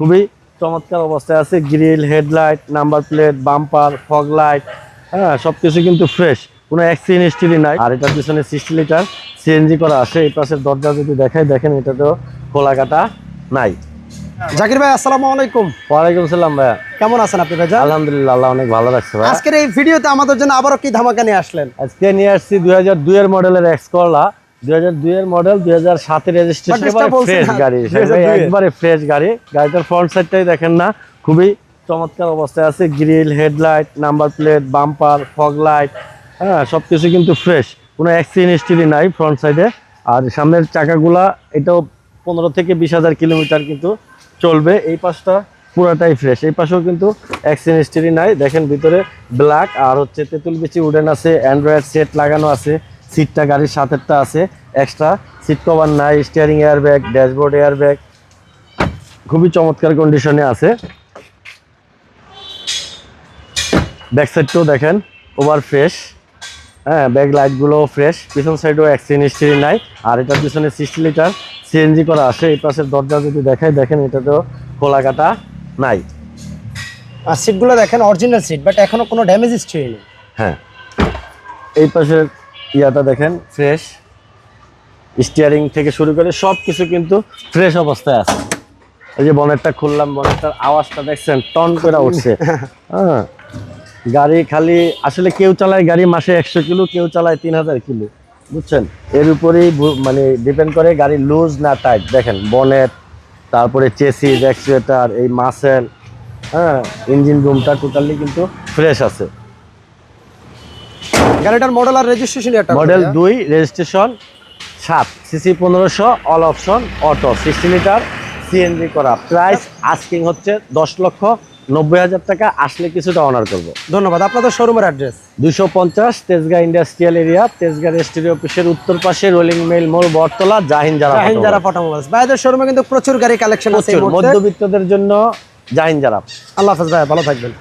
খুবই চমৎকার অবস্থায় আছে grill headlight number plate bumper fog light হ্যাঁ সব কিছু কিন্তু ফ্রেশ কোনো অ্যাক্সিডেন্ট হিস্ট্রি নাই। আর এটার পিছনে সিক্সটি লিটার সিএনজি করা আছে এই পাশের দরজা যদি দেখাই দেখেন এটাতেও খোলা কাটা নাই। জাকির ভাই আসসালামু আলাইকুম। ওয়ালাইকুম সালাম ভাইয়া। কেমন আছেন আপনি ভাই আলহামদুলিল্লাহ আল্লাহ অনেক ভালো লাগছে ভাই আজকের এই ভিডিওতে আমাদের জন্য আবারও কি ধামাকা নিয়ে আসলেন? আজকে নিয়ে আসছি দুই হাজার দুইয়ের মডেলের এক্সকলা মডেল গাড়ি। ফ্রেশ গাড়ি। গাড়িটার ফ্রন্ট দেখেন না খুবই চমৎকার অবস্থায় আছে। Grill number plate bumper fog light fresh কোনো নাই ফ্রন্ট আর সামনের চাকাগুলা এটাও পনেরো থেকে বিশ হাজার কিলোমিটার কিন্তু চলবে। এই পাশটা পুরাটাই ফ্রেশ এই পাশেও কিন্তু নাই। দেখেন ভিতরে ব্ল্যাক আর হচ্ছে তেঁতুল বেশি উডেন আছে অ্যান্ড্রয়েড সেট লাগানো আছে। সিটটা গাড়ির সাথেরটা আছে এক্সট্রা সিট কভার নাই steering air bag dashboard air bag খুবই চমৎকার কন্ডিশনে আছে। ব্যাক সাইডটাও দেখেন ওভার ফ্রেশ হ্যাঁ ব্যাক লাইটগুলোও ফ্রেশ পিছন সাইডেও অ্যাক্সিডেন্ট হিস্ট্রি নাই। আর এটার পিছনে সিক্সটি লিটার সিএনজি করা আছে। এই পাশের দরজা যদি দেখায় দেখেন এটা তো খোলা কাটা নাই। আর সিটগুলো দেখেন অরিজিনাল সিট বাট এখনও কোনো ড্যামেজ হিস্ট্রি নেই। হ্যাঁ। এই পাশের ইয়াটা দেখেন ফ্রেশ স্টিয়ারিং থেকে শুরু করে সব কিছু কিন্তু ফ্রেশ অবস্থায় আছে। এই যে বনেটটা খুললাম বনেটটার আওয়াজটা দেখছেন টন করে উঠছে। হ্যাঁ। গাড়ি খালি আসলে কেউ চালায় গাড়ি মাসে একশো কিলো কেউ চালায় তিন হাজার কিলো। বুঝছেন? এর উপরেই মানে ডিপেন্ড করে গাড়ি লুজ না টাইট দেখেন বনেট তারপরে চেসিস অ্যাক্সিলেটার এই মাসেল হ্যাঁ ইঞ্জিন রুমটা টোটালি কিন্তু ফ্রেশ আছে। গাড়িটার মডেল আর রেজিস্ট্রেশন এটা মডেল দুই রেজিস্ট্রেশন সাত সিসি পনেরোশো all option auto sixty litre CNG করা। প্রাইস আস্কিং হচ্ছে দশ লক্ষ নব্বই হাজার টাকা আসলে কিছুটা অনার করব। ধন্যবাদ। আপনাদের শোরুমের অ্যাড্রেস দুশো পঞ্চাশ তেজগাঁ ইন্ডাস্ট্রিয়াল এরিয়া তেজগাঁ রেস্টুরি অফিসের উত্তর পাশে রোলিং মেল মোড় বটতলা জাহিন যারা জাহিন যারা ফটোমোবাইলস ভাইদের শোরুমে কিন্তু প্রচুর গাড়ি কালেকশন আছে মধ্যবিত্তদের জন্য জাহিন যারা আল্লাহ হাফেজ ভাই ভালো থাকবেন।